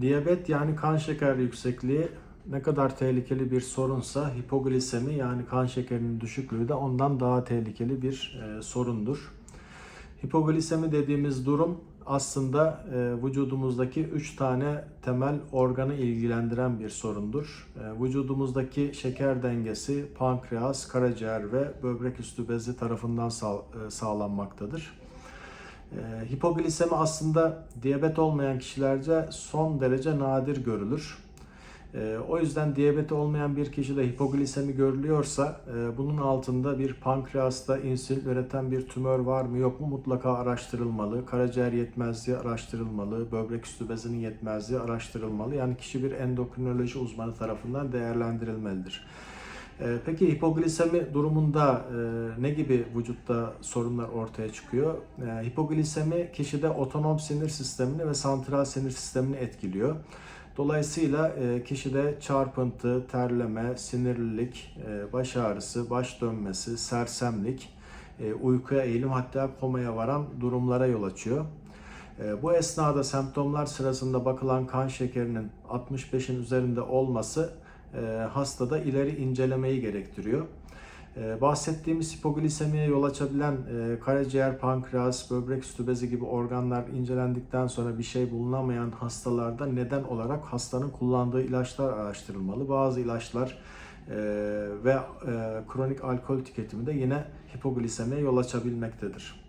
Diyabet yani kan şeker yüksekliği ne kadar tehlikeli bir sorunsa hipoglisemi yani kan şekerinin düşüklüğü de ondan daha tehlikeli bir e, sorundur. Hipoglisemi dediğimiz durum aslında e, vücudumuzdaki 3 tane temel organı ilgilendiren bir sorundur. E, vücudumuzdaki şeker dengesi pankreas, karaciğer ve böbrek üstü bezi tarafından sağ, e, sağlanmaktadır. E, hipoglisemi aslında diyabet olmayan kişilerce son derece nadir görülür. E, o yüzden diyabeti olmayan bir kişide hipoglisemi görülüyorsa e, bunun altında bir pankreasta insülin üreten bir tümör var mı yok mu mutlaka araştırılmalı. Karaciğer yetmezliği araştırılmalı. Böbrek üstü bezinin yetmezliği araştırılmalı. Yani kişi bir endokrinoloji uzmanı tarafından değerlendirilmelidir. E, Peki hipoglisemi durumunda e, ne gibi vücutta sorunlar ortaya çıkıyor? E, Hipoglisemi kişide otonom sinir sistemini ve santral sinir sistemini etkiliyor. Dolayısıyla e, kişide çarpıntı, terleme, sinirlilik, e, baş ağrısı, baş dönmesi, sersemlik, uykuya eğilim hatta komaya varan durumlara yol açıyor. Bu esnada semptomlar sırasında bakılan kan şekerinin 65'in üzerinde olması hastada ileri incelemeyi gerektiriyor. E, Bahsettiğimiz hipoglisemiye yol açabilen e, karaciğer, pankreas, böbrek üstü bezi gibi organlar incelendikten sonra bir şey bulunamayan hastalarda neden olarak hastanın kullandığı ilaçlar araştırılmalı. Bazı ilaçlar e, ve e, kronik alkol tüketimi de yine hipoglisemiye yol açabilmektedir.